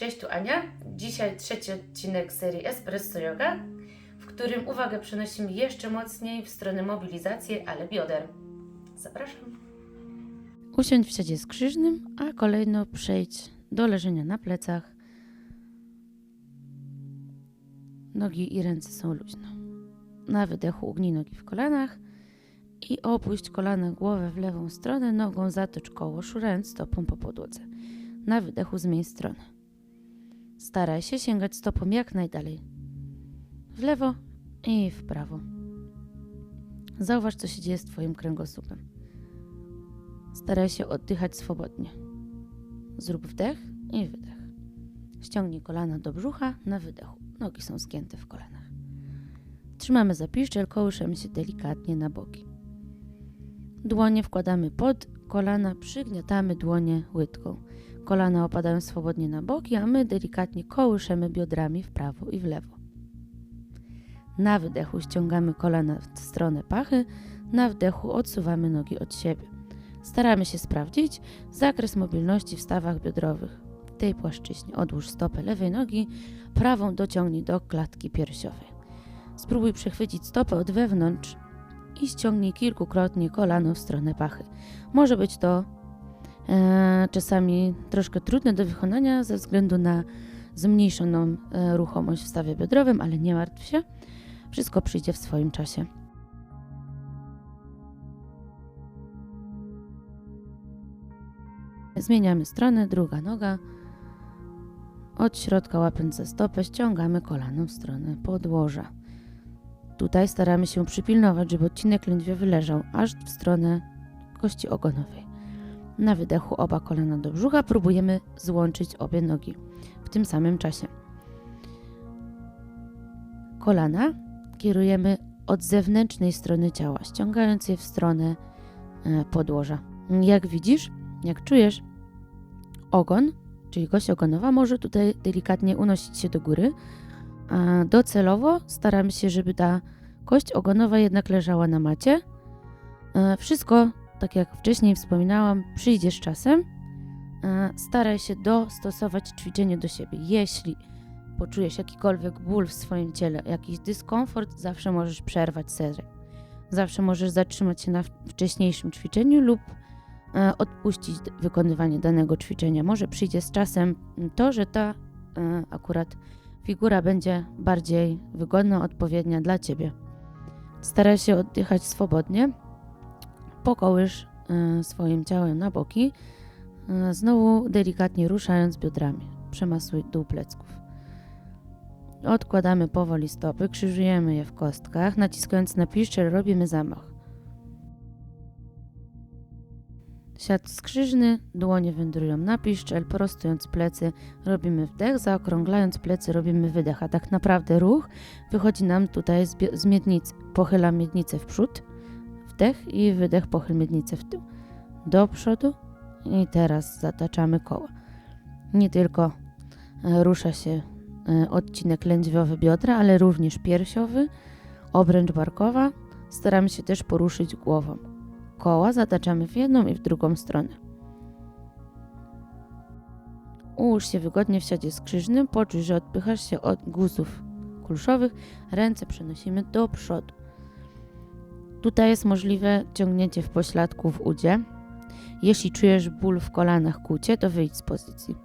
Cześć, tu Ania. Dzisiaj trzeci odcinek serii Espresso Yoga, w którym uwagę przenosimy jeszcze mocniej w stronę mobilizacji, ale bioder. Zapraszam. Usiądź w siadzie skrzyżnym, a kolejno przejdź do leżenia na plecach. Nogi i ręce są luźno. Na wydechu ugnij nogi w kolanach i opuść kolana głowę w lewą stronę, nogą zatocz koło, szurając stopą po podłodze. Na wydechu zmień stronę. Staraj się sięgać stopą jak najdalej. W lewo i w prawo. Zauważ, co się dzieje z Twoim kręgosłupem. Staraj się oddychać swobodnie. Zrób wdech i wydech. Ściągnij kolana do brzucha na wydechu. Nogi są zgięte w kolanach. Trzymamy za piszczel, kołyszemy się delikatnie na boki. Dłonie wkładamy pod kolana, przygniatamy dłonie łydką. Kolana opadają swobodnie na boki, a my delikatnie kołyszemy biodrami w prawo i w lewo. Na wydechu ściągamy kolana w stronę pachy, na wdechu odsuwamy nogi od siebie. Staramy się sprawdzić zakres mobilności w stawach biodrowych. W tej płaszczyźnie odłóż stopę lewej nogi, prawą dociągnij do klatki piersiowej. Spróbuj przechwycić stopę od wewnątrz i ściągnij kilkukrotnie kolano w stronę pachy. Może być to czasami troszkę trudne do wykonania ze względu na zmniejszoną e, ruchomość w stawie biodrowym, ale nie martw się, wszystko przyjdzie w swoim czasie. Zmieniamy stronę, druga noga. Od środka łapiąc za stopę, ściągamy kolano w stronę podłoża. Tutaj staramy się przypilnować, żeby odcinek lędźwiowy leżał aż w stronę kości ogonowej. Na wydechu oba kolana do brzucha próbujemy złączyć obie nogi w tym samym czasie. Kolana kierujemy od zewnętrznej strony ciała, ściągając je w stronę e, podłoża. Jak widzisz, jak czujesz, ogon, czyli kość ogonowa, może tutaj delikatnie unosić się do góry, a docelowo staramy się, żeby ta kość ogonowa jednak leżała na macie. E, Wszystko, tak jak wcześniej wspominałam, przyjdzie z czasem. E, Staraj się dostosować ćwiczenie do siebie. Jeśli poczujesz jakikolwiek ból w swoim ciele, jakiś dyskomfort, zawsze możesz przerwać serię. Zawsze możesz zatrzymać się na wcześniejszym ćwiczeniu lub e, odpuścić wykonywanie danego ćwiczenia. Może przyjdzie z czasem to, że ta e, akurat figura będzie bardziej wygodna, odpowiednia dla Ciebie. Staraj się oddychać swobodnie. Pokołysz e, swoim ciałem na boki, e, znowu delikatnie ruszając biodrami. Przemasuj dół plecków. Odkładamy powoli stopy, krzyżujemy je w kostkach, naciskając na piszczel robimy zamach. Siad skrzyżny, dłonie wędrują na piszczel, prostując plecy robimy wdech, zaokrąglając plecy robimy wydech, a tak naprawdę ruch wychodzi nam tutaj z, z miednicy. Pochylam miednicę w przód, wdech i wydech, pochyl miednicę w tył. Do przodu i teraz zataczamy koła. Nie tylko e, rusza się e, odcinek lędźwiowy biodra, ale również piersiowy, obręcz barkowa. Staramy się też poruszyć głową. Koła zataczamy w jedną i w drugą stronę. Ułóż się wygodnie w siadzie skrzyżnym, poczuj, że odpychasz się od guzów kulszowych, ręce przenosimy do przodu. Tutaj jest możliwe ciągnięcie w pośladku w udzie. Jeśli czujesz ból w kolanach kucie, to wyjdź z pozycji.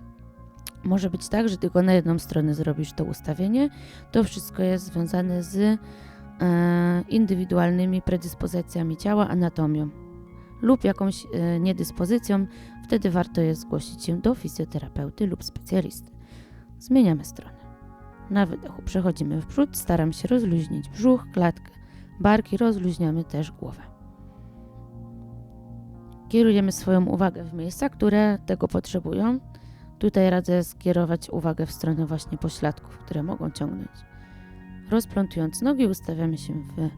Może być tak, że tylko na jedną stronę zrobisz to ustawienie. To wszystko jest związane z e, indywidualnymi predyspozycjami ciała, anatomią lub jakąś e, niedyspozycją. Wtedy warto jest zgłosić się do fizjoterapeuty lub specjalisty. Zmieniamy stronę. Na wydechu przechodzimy w przód, staram się rozluźnić brzuch, klatkę, barki, rozluźniamy też głowę. Kierujemy swoją uwagę w miejsca, które tego potrzebują. Tutaj radzę skierować uwagę w stronę właśnie pośladków, które mogą ciągnąć. Rozplątując nogi, ustawiamy się w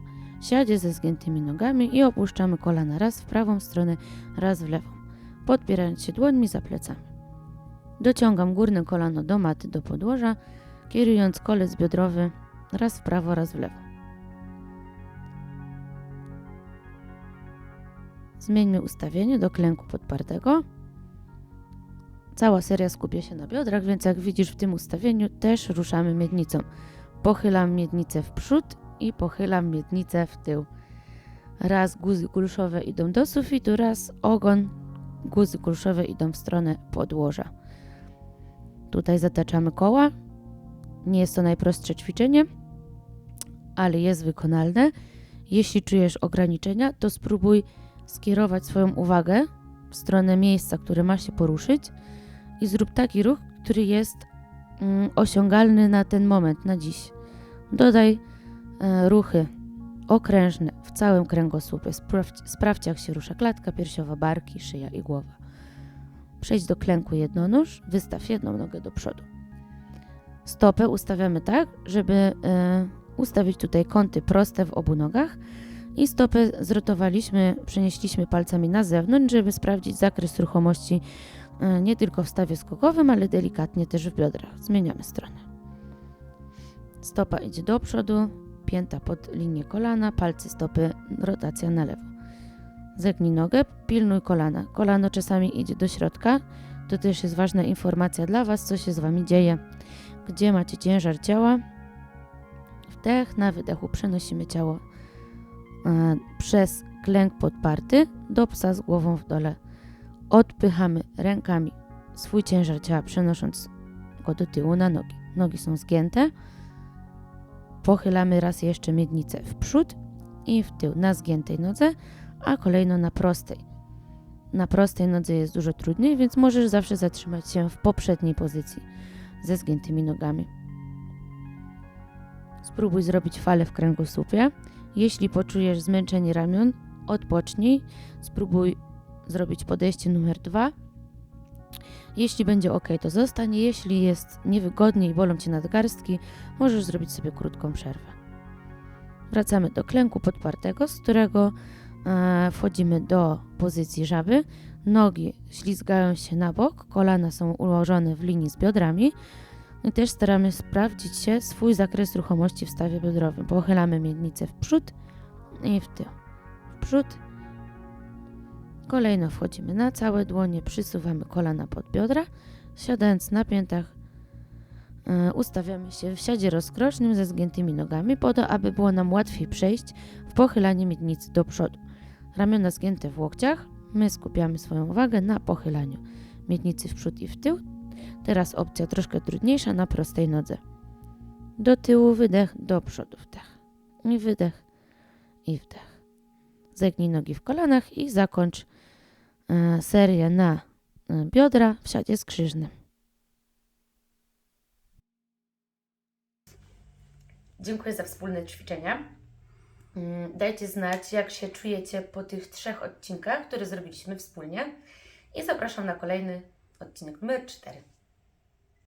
siadzie ze zgiętymi nogami i opuszczamy kolana raz w prawą stronę, raz w lewą, podpierając się dłońmi za plecami. Dociągam górne kolano do maty, do podłoża, kierując kolec biodrowy raz w prawo, raz w lewo. Zmieńmy ustawienie do klęku podpartego. Cała seria skupia się na biodrach, więc jak widzisz w tym ustawieniu też ruszamy miednicą. Pochylam miednicę w przód i pochylam miednicę w tył. Raz guzy kulszowe idą do sufitu, raz ogon, guzy kulszowe idą w stronę podłoża. Tutaj zataczamy koła. Nie jest to najprostsze ćwiczenie, ale jest wykonalne. Jeśli czujesz ograniczenia, to spróbuj skierować swoją uwagę w stronę miejsca, które ma się poruszyć i zrób taki ruch, który jest mm, osiągalny na ten moment, na dziś. Dodaj e, ruchy okrężne w całym kręgosłupie. Sprawdź, sprawdź, jak się rusza klatka piersiowa, barki, szyja i głowa. Przejdź do klęku jednonóż, wystaw jedną nogę do przodu. Stopę ustawiamy tak, żeby e, ustawić tutaj kąty proste w obu nogach i stopę zrotowaliśmy, przenieśliśmy palcami na zewnątrz, żeby sprawdzić zakres ruchomości e, nie tylko w stawie skokowym, ale delikatnie też w biodrach. Zmieniamy stronę. Stopa idzie do przodu, pięta pod linię kolana, palce stopy, rotacja na lewo. Zegnij nogę, pilnuj kolana. Kolano czasami idzie do środka. To też jest ważna informacja dla Was, co się z Wami dzieje. Gdzie macie ciężar ciała? Wdech, na wydechu przenosimy ciało przez klęk podparty do psa z głową w dole. Odpychamy rękami swój ciężar ciała, przenosząc go do tyłu na nogi. Nogi są zgięte. Pochylamy raz jeszcze miednicę w przód i w tył na zgiętej nodze, a kolejno na prostej. Na prostej nodze jest dużo trudniej, więc możesz zawsze zatrzymać się w poprzedniej pozycji ze zgiętymi nogami. Spróbuj zrobić falę w kręgosłupie. Jeśli poczujesz zmęczenie ramion, odpocznij. Spróbuj zrobić podejście numer dwa. Jeśli będzie ok, to zostań. Jeśli jest niewygodnie i bolą cię nadgarstki, możesz zrobić sobie krótką przerwę. Wracamy do klęku podpartego, z którego e, wchodzimy do pozycji żaby. Nogi ślizgają się na bok, kolana są ułożone w linii z biodrami. I też staramy sprawdzić się swój zakres ruchomości w stawie biodrowym. Pochylamy miednicę w przód i w tył. W przód. Kolejno wchodzimy na całe dłonie, przysuwamy kolana pod biodra. Siadając na piętach, e, ustawiamy się w siadzie rozkrocznym ze zgiętymi nogami, po to, aby było nam łatwiej przejść w pochylanie miednicy do przodu. Ramiona zgięte w łokciach, my skupiamy swoją uwagę na pochylaniu miednicy w przód i w tył. Teraz opcja troszkę trudniejsza na prostej nodze. Do tyłu wydech, do przodu wdech. I wydech, i wdech. Zegnij nogi w kolanach i zakończ e, serię na e, biodra w siadzie skrzyżnym. Dziękuję za wspólne ćwiczenia. Mm, Dajcie znać, jak się czujecie po tych trzech odcinkach, które zrobiliśmy wspólnie. I zapraszam na kolejny odcinek numer 4.